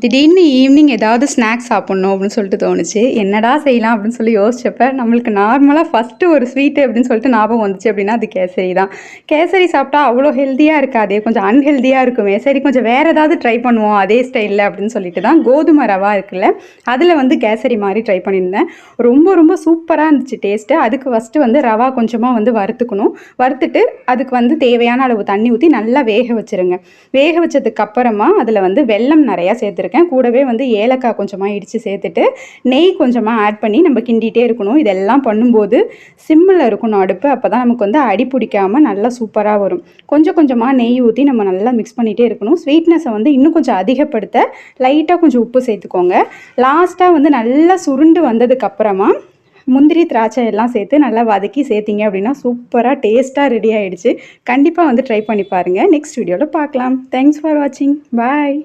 திடீர்னு ஈவினிங் ஏதாவது ஸ்நாக்ஸ் சாப்பிட்ணும் அப்படின்னு சொல்லிட்டு தோணுச்சு. என்னடா செய்யலாம் அப்படின்னு சொல்லி யோசிச்சப்ப நம்மளுக்கு நார்மலாக ஃபஸ்ட்டு ஒரு ஸ்வீட்டு அப்படின்னு சொல்லிட்டு ஞாபகம் வந்துச்சு அப்படின்னா அது கேசரி தான். கேசரி சாப்பிட்டா அவ்வளோ ஹெல்த்தியாக இருக்காதே கொஞ்சம் அன்ஹெல்த்தியாக இருக்குமே. சரி கொஞ்சம் வேறு ஏதாவது ட்ரை பண்ணுவோம் அதே ஸ்டைலில் அப்படின்னு சொல்லிட்டு தான் கோதுமை ரவா இருக்குல்ல அதில் வந்து கேசரி மாதிரி ட்ரை பண்ணியிருந்தேன். ரொம்ப ரொம்ப சூப்பராக இருந்துச்சு டேஸ்ட்டு அதுக்கு ஃபஸ்ட்டு வந்து ரவா கொஞ்சமாக வந்து வறுத்துக்கணும். வறுத்துட்டு அதுக்கு வந்து தேவையான அளவு தண்ணி ஊற்றி நல்லா வேக வச்சுருங்க. வேக வச்சதுக்கு அப்புறமா அதில் வந்து வெல்லம் நிறையா சேர்த்துருக்கேன். கூடவே வந்து ஏலக்காய் கொஞ்சமாக இடித்து சேர்த்துட்டு நெய் கொஞ்சமாக ஆட் பண்ணி நம்ம கிண்டிகிட்டே இருக்கணும். இதெல்லாம் பண்ணும்போது சிம்மில் இருக்கணும் அடுப்பு. அப்போ தான் நமக்கு வந்து அடி பிடிக்காமல் நல்லா சூப்பராக வரும். கொஞ்சம் கொஞ்சமாக நெய் ஊற்றி நம்ம நல்லா மிக்ஸ் பண்ணிகிட்டே இருக்கணும். ஸ்வீட்னஸை வந்து இன்னும் கொஞ்சம் அதிகப்படுத்த லைட்டாக கொஞ்சம் உப்பு சேர்த்துக்கோங்க. லாஸ்ட்டாக வந்து நல்லா சுருண்டு வந்ததுக்கப்புறமா முந்திரி திராட்சை எல்லாம் சேர்த்து நல்லா வதக்கி சேர்த்திங்க அப்படின்னா சூப்பராக டேஸ்ட்டாக ரெடி ஆகிடுச்சு கண்டிப்பாக வந்து ட்ரை பண்ணி பாருங்கள் நெக்ஸ்ட் வீடியோவில் பார்க்கலாம். தேங்க்ஸ் ஃபார் வாட்சிங் பாய்